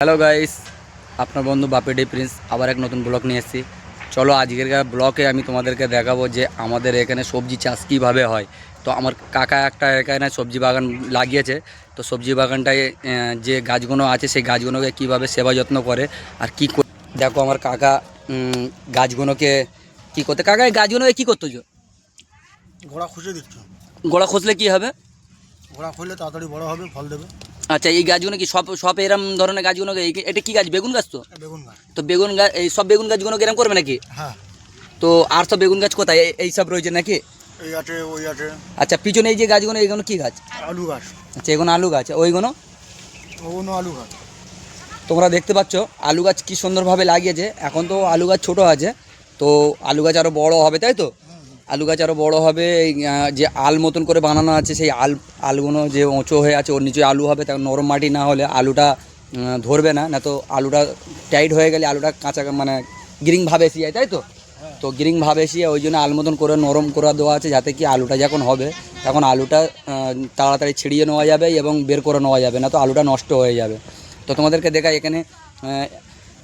Hello guys আপনার বন্ধু বাপেডি Prince আবার এক নতুন ব্লগ নিয়ে এসেছি। চলো আজকের ব্লকে আমি তোমাদেরকে দেখাবো যে আমাদের এখানে সবজি চাষ কীভাবে হয়। তো আমার কাকা একটা এখানে সবজি বাগান লাগিয়েছে। তো সবজি বাগানটায় যে গাছগুলো আছে সেই গাছগুলোকে কীভাবে সেবা যত্ন করে আর কী কর- দেখো আমার কাকা গাছগুলোকে কী করতে কাকা এই গাছগুলোকে কী করতো? ঘোড়া খুঁজে দিচ্ছ। গোড়া খুঁজলে কী হবে? ঘোড়া খুঁজলে তাড়াতাড়ি বড় হবে ফল দেবে। আচ্ছা এই গাছগুলো কি সব সব এরম ধরনের গাছগুলো এটা কি গাছ বেগুন গাছ তো? বেগুন গাছ। তো বেগুন গাছ এই সব বেগুন গাছগুলো এরম করবে নাকি? হ্যাঁ। তো আর সব বেগুন গাছ কোথায়? এই- সব রয়েছে নাকি? এই ওই আচ্ছা পিছনে এই যে গাছগুলো এইগুলো কি গাছ? আলু গাছ। আচ্ছা এগুলো আলু গাছ ওইগুলো? ওগুলো আলু গাছ। তোমরা দেখতে পাচ্ছ আলু গাছ কি সুন্দরভাবে লাগিয়েছে। এখন তো আলু গাছ ছোট আছে তো আলু গাছ আরও বড় হবে তাই তো? আলু গাছ আরও বড়ো হবে এই, যে আল মতন করে বানানো আছে সেই আল আলগুলো যে উঁচু হয়ে আছে ওর নিচে আলু হবে তার নরম মাটি না হলে আলুটা ধরবে না না তো আলুটা টাইট হয়ে গেলে আলুটা কাঁচা মানে গ্রিং ভাবে এসে যায় তাই তো? তো গ্রিং ভাবে এসে ওই জন্য আল মতন করে নরম করে দেওয়া আছে যাতে কি আলুটা যখন হবে তখন আলুটা তাড়াতাড়ি ছিড়িয়ে নেওয়া যাবে এবং বের করে নেওয়া যাবে না তো আলুটা নষ্ট হয়ে যাবে। তো তোমাদেরকে দেখা এখানে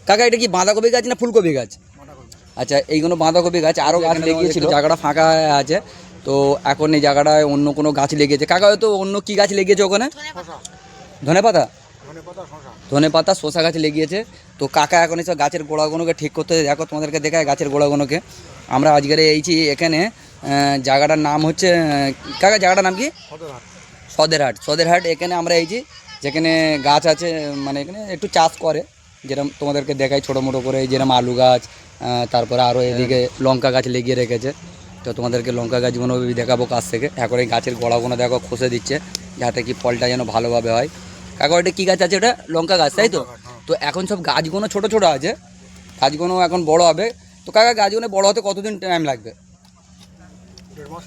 কাকা এটা কি বাঁধাকপি গাছ না ফুলকপি গাছ? আচ্ছা এইগুলো বাঁধাকপি গাছ আরও গাছ লেগিয়েছিল জায়গাটা ফাঁকা আছে তো এখন এই জায়গাটায় অন্য কোনো গাছ লেগেছে। কাকা হয়তো অন্য কি গাছ লেগেছে ওখানে? ধনে পাতা ধনে পাতা শশা শসা গাছ লেগিয়েছে তো কাকা এখন এসব গাছের গোড়াগুলোকে ঠিক করতে দেখো তোমাদেরকে দেখায় গাছের গোড়াগুলোকে। আমরা আজকের এইছি এখানে জায়গাটার নাম হচ্ছে কাকা জায়গাটার নাম কি? সদরহাট। সদেরহাট এখানে আমরা এইছি যেখানে গাছ আছে মানে এখানে একটু চাষ করে যেরকম তোমাদেরকে দেখাই ছোটো মোটো করে যেরকম আলু গাছ তারপরে আরও এদিকে লঙ্কা গাছ লেগিয়ে রেখেছে। তো তোমাদেরকে লঙ্কা গাছগুলো দেখাবো কাছ থেকে। এখন এই গাছের গোড়াগুলো দেখো খসে দিচ্ছে যাতে কি ফলটা যেন ভালোভাবে হয়। কাকা ওটা কী গাছ আছে ওটা? লঙ্কা গাছ তাই তো? হ্যাঁ। তো এখন সব গাছগুলো ছোট ছোট আছে। গাছগুলো এখন বড় হবে। তো কাকা গাছগুলো বড় হতে কতদিন টাইম লাগবে? দেড় মাস।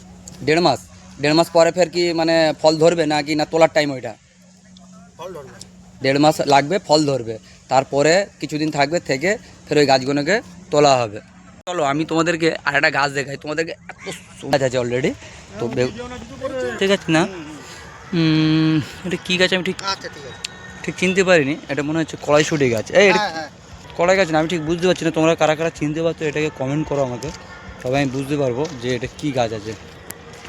দেড় মাস? দেড় মাস পরে ফের কি মানে ফল ধরবে না কি না তোলার টাইম ওইটা? দেড় মাস লাগবে ফল ধরবে। তারপরে কিছুদিন থাকবে থেকে ফের ওই গাছগুলোকে তোলা হবে। চলো আমি তোমাদেরকে আর একটা গাছ দেখাই। তোমাদেরকে এত গাছ আছে অলরেডি তো ঠিক আছে না? এটা কী গাছ আমি ঠিক আচ্ছা ঠিক চিনতে পারিনি। এটা মনে হচ্ছে কড়াইশুটি গাছ। এই এটা হ্যাঁ হ্যাঁ। কড়াই গাছ না আমি ঠিক বুঝতে পারছি না। তোমরা কারা কারা চিনতে পারছ এটাকে কমেন্ট করো আমাকে। তবে আমি বুঝতে পারব যে এটা কী গাছ আছে।